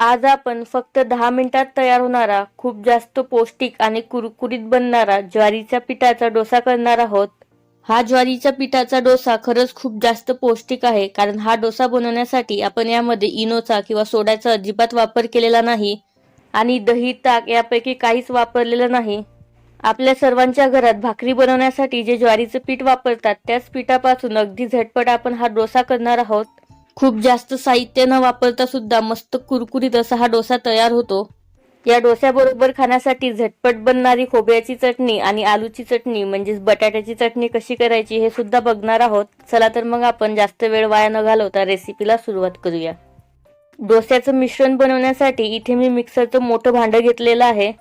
आज आपण फक्त दहा मिनिटात तयार होणारा खूप जास्त पौष्टिक आणि कुरकुरीत बनणारा ज्वारीच्या पिठाचा डोसा करणार आहोत. हा ज्वारीच्या पिठाचा डोसा खरंच खूप जास्त पौष्टिक आहे कारण हा डोसा बनवण्यासाठी आपण यामध्ये इनोचा किंवा सोड्याचा अजिबात वापर केलेला नाही आणि दही ताक यापैकी काहीच वापरलेलं नाही. आपल्या सर्वांच्या घरात भाकरी बनवण्यासाठी जे ज्वारीचं पीठ वापरतात त्याच पिठापासून अगदी झटपट आपण हा डोसा करणार आहोत. खूप जास्त साहित्य न वापरता सुद्धा मस्त कुरकुरीत असा हा डोसा तयार होतो. या डोस्याबरोबर खाण्यासाठी झटपट बनणारी खोबऱ्याची चटणी आणि आलूची चटणी म्हणजेच बटाट्याची चटणी कशी करायची हे सुद्धा बघणार आहोत. चला तर मग आपण जास्त वेळ वाया न घालवता रेसिपीला सुरुवात करूया. डोस्याचं मिश्रण बनवण्यासाठी इथे मी मिक्सरचं मोठं भांडं घेतलेलं आहे.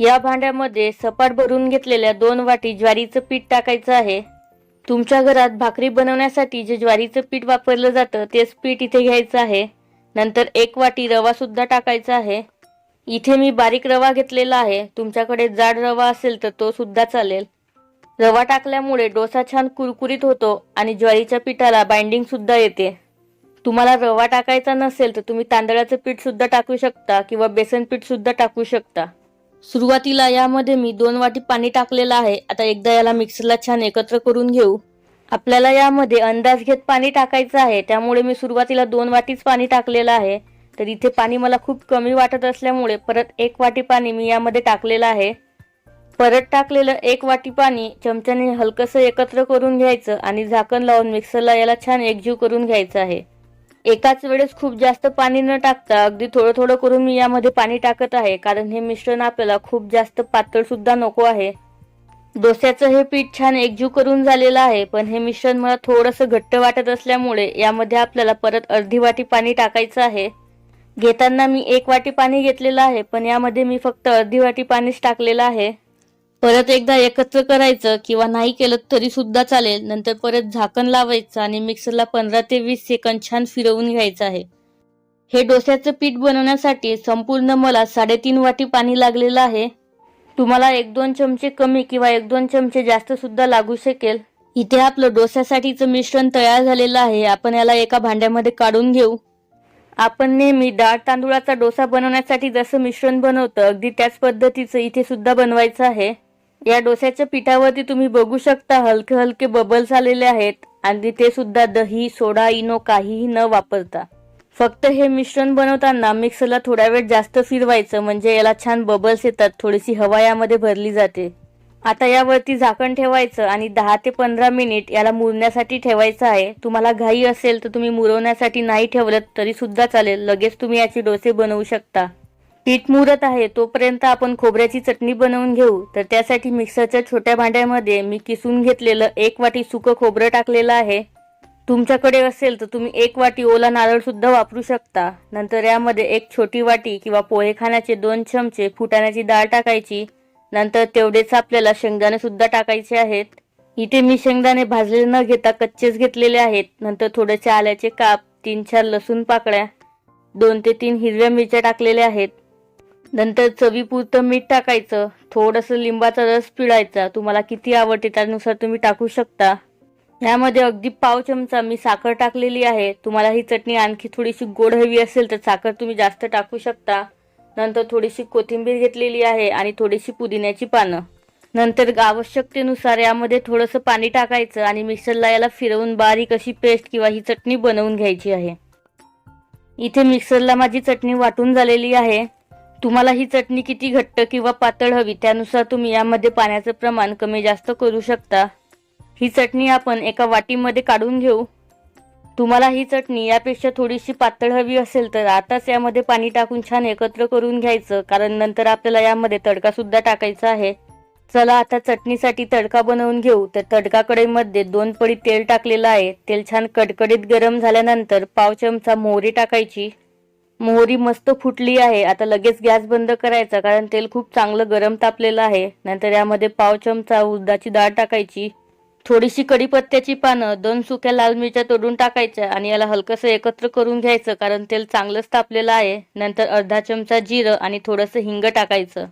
या भांड्यामध्ये सपाट भरून घेतलेल्या दोन वाटी ज्वारीचं पीठ टाकायचं आहे. तुमच्या घरात भाकरी बनवण्यासाठी जे ज्वारीचं पीठ वापरलं जातं तेच पीठ इथे घ्यायचं आहे. नंतर एक वाटी रवा सुद्धा टाकायचा आहे. इथे मी बारीक रवा घेतलेला आहे. तुमच्याकडे जाड रवा असेल तर तो सुद्धा चालेल. रवा टाकल्यामुळे डोसा छान कुरकुरीत होतो आणि ज्वारीच्या पिठाला बाइंडिंग सुद्धा येते. तुम्हाला रवा टाकायचा नसेल तर तुम्ही तांदळाचं पीठ सुद्धा टाकू शकता किंवा बेसन पीठ सुद्धा टाकू शकता. सुरुवातीला यामध्ये मी दोन वाटी पाणी टाकलेलं आहे. आता एकदा याला मिक्सरला छान एकत्र करून घेऊ. आपल्याला यामध्ये अंदाज घेत पाणी टाकायचं आहे. त्यामुळे मी सुरुवातीला दोन वाटीच पाणी टाकलेलं आहे. तर इथे पाणी मला खूप कमी वाटत असल्यामुळे परत एक वाटी पाणी मी यामध्ये टाकलेलं आहे. परत टाकलेलं एक वाटी पाणी चमच्याने हलकंसं एकत्र करून घ्यायचं आणि झाकण लावून मिक्सरला याला छान एकजीव करून घ्यायचं आहे. एकाच वेळेस खूप जास्त पाणी न टाकता अगदी थोडं थोडं करून मी यामध्ये पाणी टाकत आहे कारण हे मिश्रण आपल्याला खूप जास्त पातळ सुद्धा नको आहे. डोस्याचं हे पीठ छान एकजीव करून झालेलं आहे पण हे मिश्रण मला थोडंसं घट्ट वाटत असल्यामुळे यामध्ये आपल्याला परत अर्धी वाटी पाणी टाकायचं आहे. घेताना मी एक वाटी पाणी घेतलेलं आहे पण यामध्ये मी फक्त अर्धी वाटी पाणीच टाकलेलं आहे. परत एकदा एकत्र करायचं किंवा नाही केलं तरी सुद्धा चालेल. नंतर परत झाकण लावायचं आणि मिक्सरला पंधरा ते वीस सेकंद छान फिरवून घ्यायचं आहे. हे डोस्याचं पीठ बनवण्यासाठी संपूर्ण मला साडेतीन वाटी पाणी लागलेलं आहे. तुम्हाला एक दोन चमचे कमी किंवा एक दोन चमचे जास्त सुद्धा लागू शकेल. इथे आपलं डोस्यासाठीचं मिश्रण तयार झालेलं आहे. आपण याला एका भांड्यामध्ये काढून घेऊ. आपण नेहमी डाळ तांदूळाचा डोसा बनवण्यासाठी जसं मिश्रण बनवतं अगदी त्याच पद्धतीचं इथे सुद्धा बनवायचं आहे. या डोस्याच्या पिठावरती तुम्ही बघू शकता हलके हलके बबल्स आलेले आहेत. आणि ते सुद्धा दही सोडा इनो काहीही न वापरता. फक्त हे मिश्रण बनवताना मिक्सरला थोडा वेळ जास्त फिरवायचं म्हणजे याला छान बबल्स येतात थोडीशी हवा यामध्ये भरली जाते. आता यावरती झाकण ठेवायचं आणि दहा ते पंधरा मिनिट याला मुरण्यासाठी ठेवायचं आहे. तुम्हाला घाई असेल तर तुम्ही मुरवण्यासाठी नाही ठेवलं तरी सुद्धा चालेल. लगेच तुम्ही याचे डोसे बनवू शकता. पीठ मुरत आहे तोपर्यंत आपण खोबऱ्याची चटणी बनवून घेऊ. तर त्यासाठी मिक्सरच्या छोट्या भांड्यामध्ये मी किसून घेतलेलं एक वाटी सुकं खोबरं टाकलेलं आहे. तुमच्याकडे असेल तर तुम्ही एक वाटी ओला नारळ सुद्धा वापरू शकता. नंतर यामध्ये एक छोटी वाटी किंवा पोहे खाण्याचे दोन चमचे फुटाण्याची डाळ टाकायची. नंतर तेवढेच आपल्याला शेंगदाणे सुद्धा टाकायचे आहेत. इथे मी शेंगदाणे भाजलेले न घेता कच्चेच घेतलेले आहेत. नंतर थोडेसे आल्याचे काप तीन चार लसूण पाकळ्या दोन ते तीन हिरव्या मिरच्या टाकलेल्या आहेत. नंतर चवीपुरतं मीठ टाकायचं. थोडंसं लिंबाचा रस पिळायचा. तुम्हाला किती आवडते त्यानुसार तुम्ही टाकू शकता. यामध्ये अगदी पाव चमचा मी साखर टाकलेली आहे. तुम्हाला ही चटणी आणखी थोडीशी गोड हवी असेल तर साखर तुम्ही जास्त टाकू शकता. नंतर थोडीशी कोथिंबीर घेतलेली आहे आणि थोडीशी पुदिन्याची पानं. नंतर आवश्यकतेनुसार यामध्ये थोडंसं पाणी टाकायचं आणि मिक्सरला याला फिरवून बारीक अशी पेस्ट किंवा ही चटणी बनवून घ्यायची आहे. इथे मिक्सरला माझी चटणी वाटून झालेली आहे. तुम्हाला ही चटणी किती घट्ट किंवा पातळ हवी त्यानुसार तुम्ही यामध्ये पाण्याचं प्रमाण कमी जास्त करू शकता. ही चटणी आपण एका वाटीमध्ये काढून घेऊ. तुम्हाला ही चटणी यापेक्षा थोडीशी पातळ हवी असेल तर आताच यामध्ये पाणी टाकून छान एकत्र करून घ्यायचं कारण नंतर आपल्याला यामध्ये तडका सुद्धा टाकायचा आहे. चला आता चटणीसाठी तडका बनवून घेऊ. तर तडका कढईमध्ये दोन पडी तेल टाकलेलं आहे. तेल छान कडकडीत गरम झाल्यानंतर पाव चमचा मोहरी टाकायची. मोहरी मस्त फुटली आहे. आता लगेच गॅस बंद करायचा कारण तेल खूप चांगलं गरम तापलेलं आहे. नंतर यामध्ये पाव चमचा उदाची डाळ टाकायची. थोडीशी कढीपत्त्याची पानं दोन सुक्या लाल मिरच्या तोडून टाकायच्या आणि याला हलकंसं एकत्र करून घ्यायचं कारण तेल चांगलंच तापलेलं आहे. नंतर अर्धा चमचा जिरं आणि थोडंसं हिंग टाकायचं.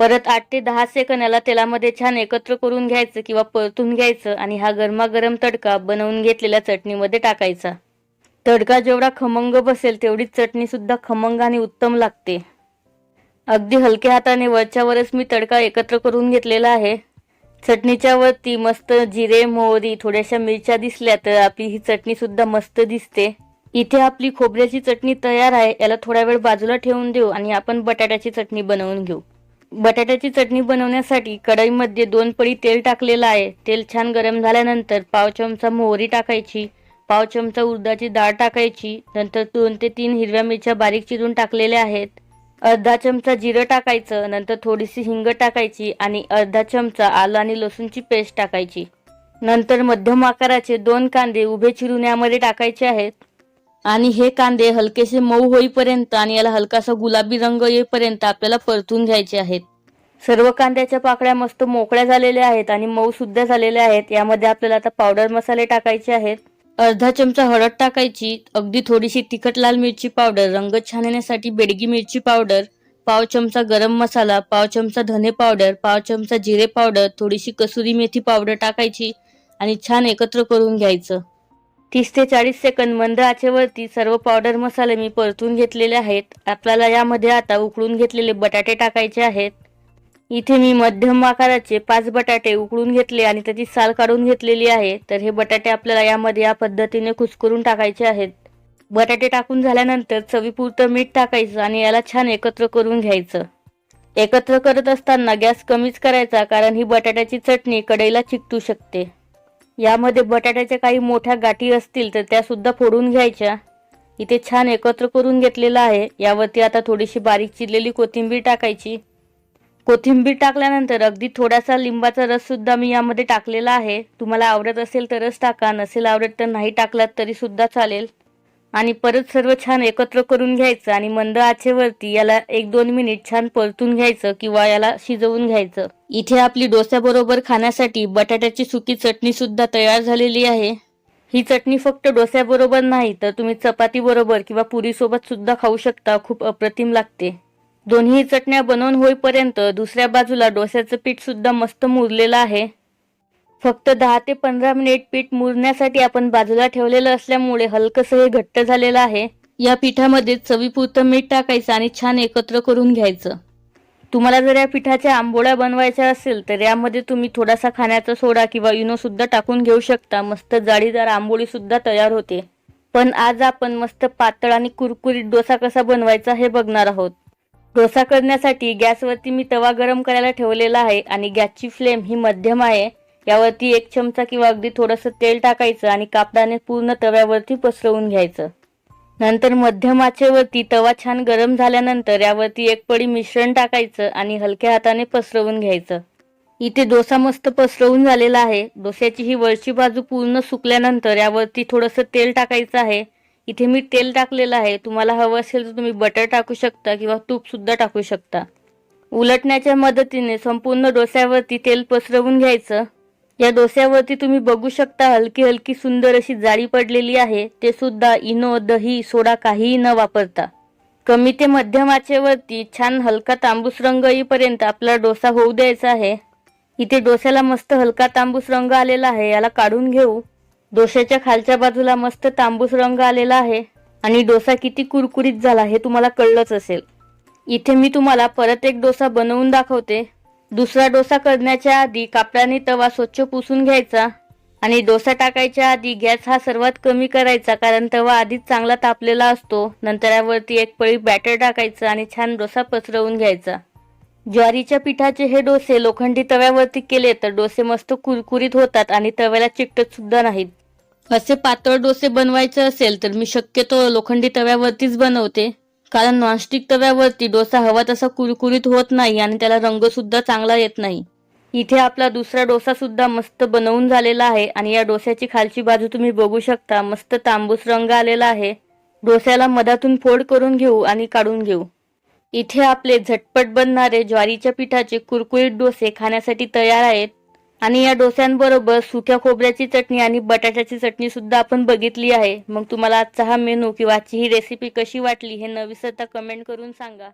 परत आठ ते दहा सेकंद याला तेलामध्ये छान एकत्र करून घ्यायचं किंवा परतून घ्यायचं आणि हा गरमागरम तडका बनवून घेतलेल्या चटणीमध्ये टाकायचा. तडका जेवढा खमंग बसेल तेवढीच चटणी सुद्धा खमंग आणि उत्तम लागते. अगदी हलक्या हाताने वरच्यावरच मी तडका एकत्र करून घेतलेला आहे. चटणीच्या वरती मस्त जिरे मोहरी थोड्याशा मिरच्या दिसल्या तर आपली ही चटणी सुद्धा मस्त दिसते. इथे आपली खोबऱ्याची चटणी तयार आहे याला थोडा वेळ बाजूला ठेवून देऊ आणि आपण बटाट्याची चटणी बनवून घेऊ. बटाट्याची चटणी बनवण्यासाठी कढईमध्ये दोन पडी तेल टाकलेलं आहे. तेल छान गरम झाल्यानंतर पाव चमचा मोहरी टाकायची. पाव चमचा उडदाची डाळ टाकायची. नंतर दोन ते तीन हिरव्या मिरच्या बारीक चिरून टाकलेल्या आहेत. अर्धा चमचा जिरं टाकायचं. नंतर थोडीशी हिंग टाकायची आणि अर्धा चमचा आलं आणि लसूणची पेस्ट टाकायची. नंतर मध्यम आकाराचे दोन कांदे उभे चिरून यामध्ये टाकायचे आहेत. आणि हे कांदे हलकेसे मऊ होईपर्यंत आणि याला हलकासा गुलाबी रंग येईपर्यंत आपल्याला परतून घ्यायचे आहेत. सर्व कांद्याच्या पाकळ्या मस्त मोकळ्या झालेल्या आहेत आणि मऊ सुद्धा झालेल्या आहेत. यामध्ये आपल्याला आता पावडर मसाले टाकायचे आहेत. अर्धा चमचा हळद टाकायची अगदी थोडीशी तिखट लाल मिरची पावडर रंग छान येण्यासाठी बेडगी मिरची पावडर पाव चमचा गरम मसाला पाव चमचा धने पावडर पाव चमचा जिरे पावडर थोडीशी कसुरी मेथी पावडर टाकायची आणि छान एकत्र करून घ्यायचं. तीस ते चाळीस सेकंद मंद आचेवरती सर्व पावडर मसाले मी परतून घेतलेले आहेत. आपल्याला यामध्ये आता उकळून घेतलेले बटाटे टाकायचे आहेत. इथे मी मध्यम आकाराचे पाच बटाटे उकळून घेतले आणि त्याची साल काढून घेतलेली आहे. तर हे बटाटे आपल्याला यामध्ये या पद्धतीने कुसकरून टाकायचे आहेत. बटाटे टाकून झाल्यानंतर चवीपुरतं मीठ टाकायचं आणि याला छान एकत्र करून घ्यायचं. एकत्र करत असताना गॅस कमीच करायचा कारण ही बटाट्याची चटणी कढईला चिकटू शकते. यामध्ये बटाट्याच्या काही मोठ्या गाठी असतील तर त्या सुद्धा फोडून घ्यायच्या. इथे छान एकत्र करून घेतलेलं आहे. यावरती आता थोडीशी बारीक चिरलेली कोथिंबीर टाकायची. कोथिंबीर टाकल्यानंतर अगदी थोडासा लिंबाचा रस सुद्धा मी यामध्ये टाकलेला आहे. तुम्हाला आवडत असेल तरच टाका नसेल आवडत तर नाही टाकलात तरी सुद्धा चालेल. आणि परत सर्व छान एकत्र करून घ्यायचं आणि मंद आचेवरती याला एक दोन मिनिट छान परतून घ्यायचं किंवा याला शिजवून घ्यायचं. इथे आपली डोस्याबरोबर खाण्यासाठी बटाट्याची सुकी चटणी सुद्धा तयार झालेली आहे. ही चटणी फक्त डोस्याबरोबर नाही तर तुम्ही चपाती बरोबर किंवा पुरी सोबत सुद्धा खाऊ शकता. खूप अप्रतिम लागते. दोन्ही चटण्या बनवून होईपर्यंत दुसऱ्या बाजूला डोस्याचं पीठ सुद्धा मस्त मुरलेलं आहे. फक्त दहा ते पंधरा मिनिट पीठ मुरण्यासाठी आपण बाजूला ठेवलेलं असल्यामुळे हलकंसं हे घट्ट झालेलं आहे. या पिठामध्ये चवीपुरतं मीठ टाकायचं आणि छान एकत्र करून घ्यायचं. तुम्हाला जर या पिठाच्या आंबोळ्या बनवायच्या असेल तर यामध्ये तुम्ही थोडासा खाण्याचा सोडा किंवा इनो सुद्धा टाकून घेऊ शकता. मस्त जाळीदार आंबोळी सुद्धा तयार होते. पण आज आपण मस्त पातळ आणि कुरकुरीत डोसा कसा बनवायचा हे बघणार आहोत. डोसा करण्यासाठी गॅसवरती मी तवा गरम करायला ठेवलेला आहे आणि गॅसची फ्लेम ही मध्यम आहे. यावरती एक चमचा किंवा अगदी थोडंसं तेल टाकायचं आणि कापडाने पूर्ण तव्यावरती पसरवून घ्यायचं. नंतर मध्यम आचेवरती तवा छान गरम झाल्यानंतर यावरती एक पडी मिश्रण टाकायचं आणि हलक्या हाताने पसरवून घ्यायचं. इथे डोसा मस्त पसरवून झालेला आहे. डोस्याची ही वरची बाजू पूर्ण सुकल्यानंतर यावरती थोडंसं तेल टाकायचं आहे. इथे मी तेल टाकलेलं आहे. तुम्हाला हवं असेल तर तुम्ही बटर टाकू शकता किंवा तूपसुद्धा टाकू शकता. उलटण्याच्या मदतीने संपूर्ण डोस्यावरती तेल पसरवून घ्यायचं. या डोस्यावरती तुम्ही बघू शकता हलकी हलकी सुंदर अशी जाळी पडलेली आहे. ते सुद्धा इनो दही सोडा काहीही न वापरता. कमी ते मध्यम आचेवरती छान हलका तांबूस रंग येईपर्यंत आपला डोसा होऊ द्यायचा आहे. इथे डोस्याला मस्त हलका तांबूस रंग आलेला आहे. याला काढून घेऊ. डोश्याच्या खालच्या बाजूला मस्त तांबूस रंग आलेला आहे आणि डोसा किती कुरकुरीत झाला हे तुम्हाला कळलंच असेल. इथे मी तुम्हाला परत एक डोसा बनवून दाखवते. दुसरा डोसा करण्याच्या आधी कापडाने तवा स्वच्छ पुसून घ्यायचा आणि डोसा टाकायच्या आधी गॅस हा सर्वात कमी करायचा कारण तवा आधीच चांगला तापलेला असतो. नंतर यावरती एक पळी बॅटर टाकायचं आणि छान डोसा पसरवून घ्यायचा. ज्वारीच्या पिठाचे हे डोसे लोखंडी तव्यावरती केले तर डोसे मस्त कुरकुरीत होतात आणि तव्याला चिकटत सुद्धा नाहीत. असे पातळ डोसे बनवायचे असेल तर मी शक्यतो लोखंडी तव्यावरतीच बनवते. कारण नॉनस्टिक तव्यावरती डोसा हवा तसा कुरकुरीत होत नाही आणि त्याला रंग सुद्धा चांगला येत नाही. इथे आपला दुसरा डोसा सुद्धा मस्त बनवून झालेला आहे आणि या डोस्याची खालची बाजू तुम्ही बघू शकता मस्त तांबूस रंग आलेला आहे. डोस्याला मधातून फोड करून घेऊ आणि काढून घेऊ. इथे आपले झटपट बनणारे ज्वारीच्या पिठाचे कुरकुरीत डोसे खाण्यासाठी तयार आहेत. आणि या डोस्यांबरोबर सुक्या खोबऱ्याची चटणी आणि बटाट्याची चटणी सुद्धा आपण बघितली आहे. मग तुम्हाला आजचा हा मेनू किंवा आजची ही रेसिपी कशी वाटली हे न विसरता कमेंट करून सांगा.